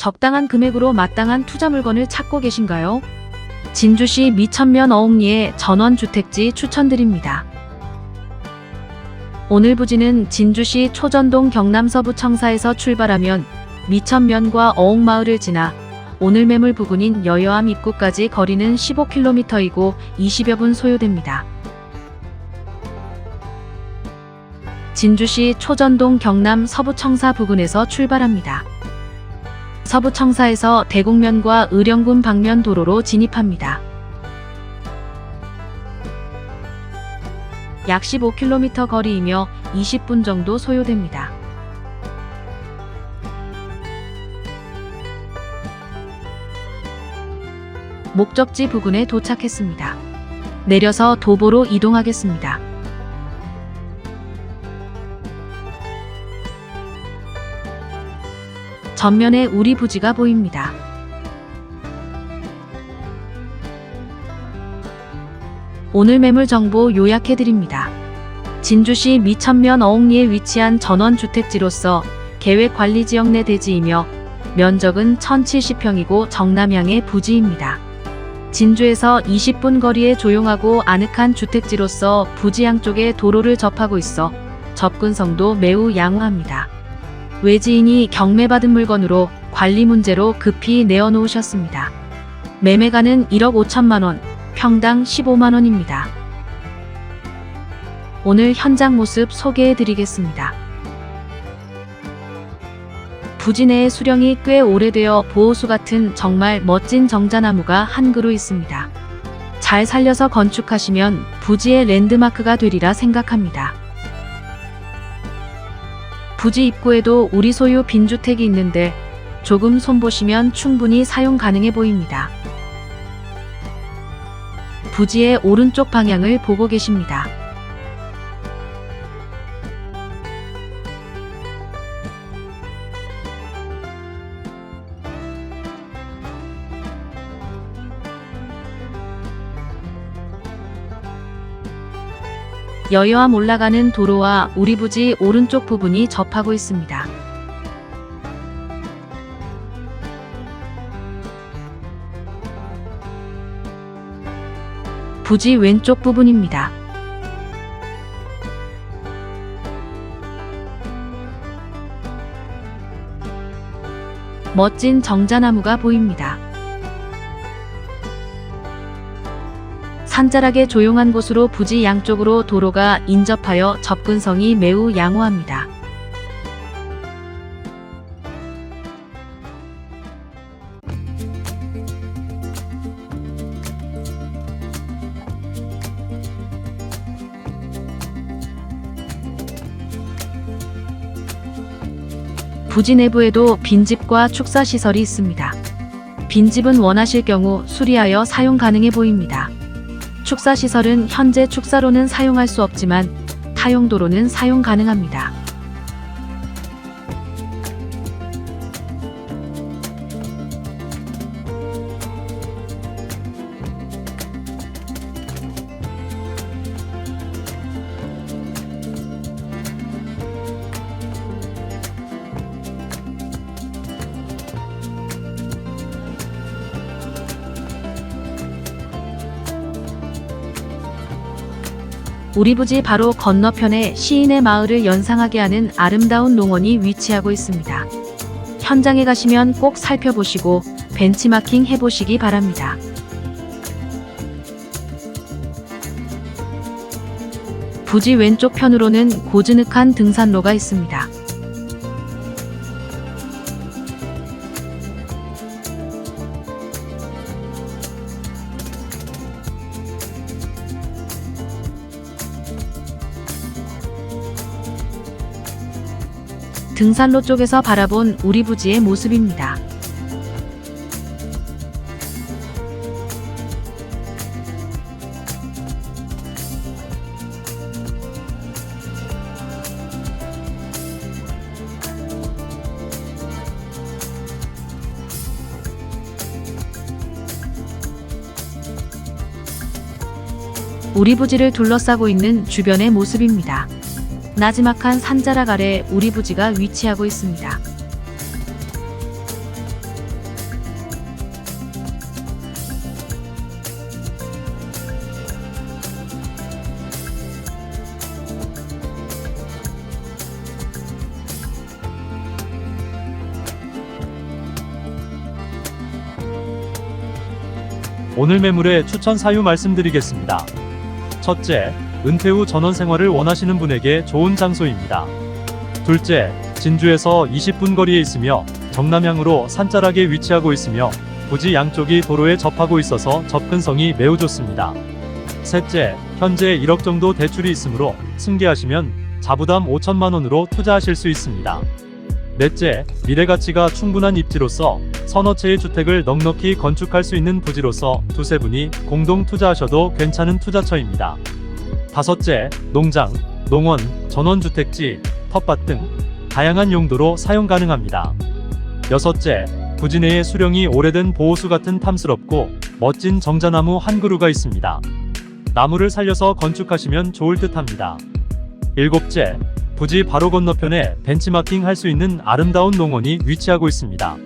적당한 금액으로 마땅한 투자 물건을 찾고 계신가요? 진주시 미천면 어옥리의 전원주택지 추천드립니다. 오늘 부지는 진주시 초전동 경남서부 청사에서 출발하면 미천면과 어옥마을을 지나 오늘 매물 부근인 여여암 입구까지 거리는 15km이고 20여 분 소요됩니다. 진주시 초전동 경남 서부청사 부근에서 출발합니다. 서부청사에서 대곡면과 의령군 방면 도로로 진입합니다. 약 15km 거리이며 20분 정도 소요됩니다. 목적지 부근에 도착했습니다. 내려서 도보로 이동하겠습니다. 전면에 우리 부지가 보입니다. 오늘 매물 정보 요약해 드립니다. 진주시 미천면 어옥리에 위치한 전원주택지로서 계획관리지역 내 대지이며 면적은 1070평이고 정남향의 부지입니다. 진주에서 20분 거리에 조용하고 아늑한 주택지로서 부지 양쪽에 도로를 접하고 있어 접근성도 매우 양호합니다. 외지인이 경매받은 물건으로 관리 문제로 급히 내어놓으셨습니다. 매매가는 1억 5천만 원, 평당 15만 원입니다. 오늘 현장 모습 소개해 드리겠습니다. 부지 내의 수령이 꽤 오래되어 보호수 같은 정말 멋진 정자나무가 한 그루 있습니다. 잘 살려서 건축하시면 부지의 랜드마크가 되리라 생각합니다. 부지 입구에도 우리 소유 빈주택이 있는데 조금 손보시면 충분히 사용 가능해 보입니다. 부지의 오른쪽 방향을 보고 계십니다. 여여암 올라가는 도로와 우리 부지 오른쪽 부분이 접하고 있습니다. 부지 왼쪽 부분입니다. 멋진 정자나무가 보입니다. 산자락의 조용한 곳으로 부지 양쪽으로 도로가 인접하여 접근성이 매우 양호합니다. 부지 내부에도 빈집과 축사시설이 있습니다. 빈집은 원하실 경우 수리하여 사용 가능해 보입니다. 축사시설은 현재 축사로는 사용할 수 없지만 타용도로는 사용 가능합니다. 우리 부지 바로 건너편에 시인의 마을을 연상하게 하는 아름다운 농원이 위치하고 있습니다. 현장에 가시면 꼭 살펴보시고 벤치마킹 해보시기 바랍니다. 부지 왼쪽 편으로는 고즈넉한 등산로가 있습니다. 등산로 쪽에서 바라본 우리 부지의 모습입니다. 우리 부지를 둘러싸고 있는 주변의 모습입니다. 나지막한 산자락 아래 우리 부지가 위치하고 있습니다. 오늘 매물의 추천 사유 말씀드리겠습니다. 첫째, 은퇴 후 전원 생활을 원하시는 분에게 좋은 장소입니다. 둘째, 진주에서 20분 거리에 있으며 정남향으로 산자락에 위치하고 있으며 부지 양쪽이 도로에 접하고 있어서 접근성이 매우 좋습니다. 셋째, 현재 1억 정도 대출이 있으므로 승계하시면 자부담 5천만 원으로 투자하실 수 있습니다. 넷째, 미래 가치가 충분한 입지로서 채의 주택을 넉넉히 건축할 수 있는 부지로서 두세 분이 공동 투자하셔도 괜찮은 투자처입니다. 다섯째, 농장, 농원, 전원주택지, 텃밭 등 다양한 용도로 사용 가능합니다. 여섯째, 부지 내에 수령이 오래된 보호수 같은 탐스럽고 멋진 정자나무 한 그루가 있습니다. 나무를 살려서 건축하시면 좋을 듯 합니다. 일곱째, 부지 바로 건너편에 벤치마킹 할 수 있는 아름다운 농원이 위치하고 있습니다.